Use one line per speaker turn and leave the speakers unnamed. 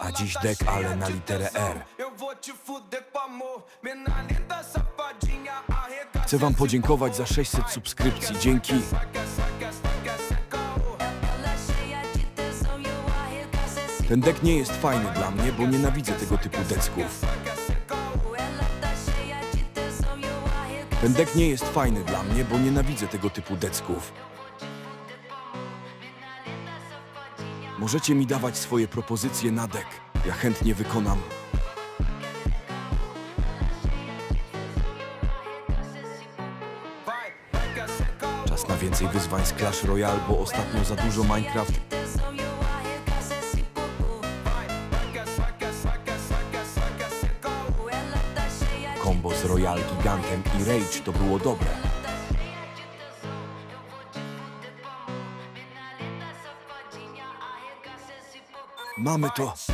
A dziś dek, ale na literę R. Chcę wam podziękować za 600 subskrypcji. Dzięki. Ten dek nie jest fajny dla mnie, bo nienawidzę tego typu decków. Ten dek nie jest fajny dla mnie, bo nienawidzę tego typu decków. Możecie mi dawać swoje propozycje na dek. Ja chętnie wykonam. Czas na więcej wyzwań z Clash Royale, bo ostatnio za dużo Minecraft. Kombo z Royal Gigantem i Rage to było dobre. Mamy to.